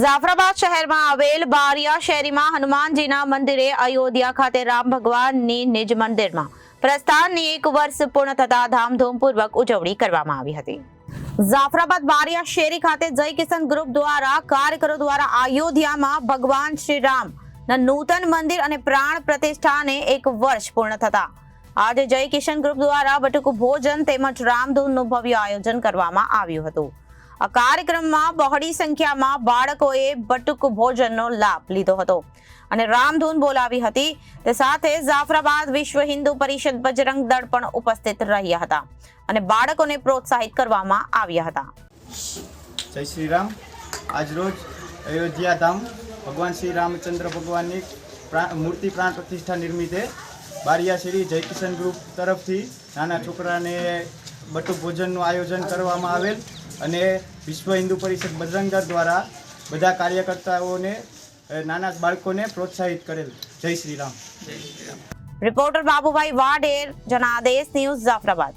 જાફરાબાદ શહેરમાં આવેલ બારિયા શેરીમાં હનુમાનજીના મંદિરે અયોધ્યા ખાતે રામ ભગવાનની નિજ મંદિરમાં પ્રસ્થાનની એક વર્ષ પૂર્ણ થતા ધામધૂમપૂર્વક ઉજવણી કરવામાં આવી હતી. જાફરાબાદ બારિયા શેરી ખાતે જય કિશન ગ્રુપ દ્વારા કાર્યકરો દ્વારા અયોધ્યામાં ભગવાન શ્રી રામ નૂતન મંદિર અને પ્રાણ પ્રતિષ્ઠાને એક વર્ષ પૂર્ણ થતા. આજે જય કિશન ગ્રુપ દ્વારા બટુક ભોજન તેમજ રામધૂનનું ભવ્ય આયોજન કરવામાં આવ્યું હતું. આ કાર્યક્રમમાં બહોળી સંખ્યામાં બાળકોએ બટુક ભોજનનો લાભ લીધો હતો. અને રામધૂન બોલાવી હતી. તે સાથે જાફરાબાદ વિશ્વ હિન્દુ પરિષદ બજરંગ દળ પણ ઉપસ્થિત રહ્યા હતા અને બાળકોને પ્રોત્સાહિત કરવામાં આવ્યા હતા. જય શ્રી રામ. આજરોજ અયોધ્યા ધામ ભગવાન શ્રી રામચંદ્ર ભગવાનની મૂર્તિ પ્રાણ પ્રતિષ્ઠા નિર્મિતે બારિયા શ્રી જય ગ્રુપ તરફથી નાના છોકરાને બટુક ભોજનનું આયોજન કરવામાં આવેલ. અને વિશ્વ હિન્દુ પરિષદ બજરંગ દ્વારા બધા કાર્યકર્તાઓને નાના બાળકોને પ્રોત્સાહિત કરેલ. જય Shri Ram. Reporter Babubhai Vader, Janadesh news Jafrabad.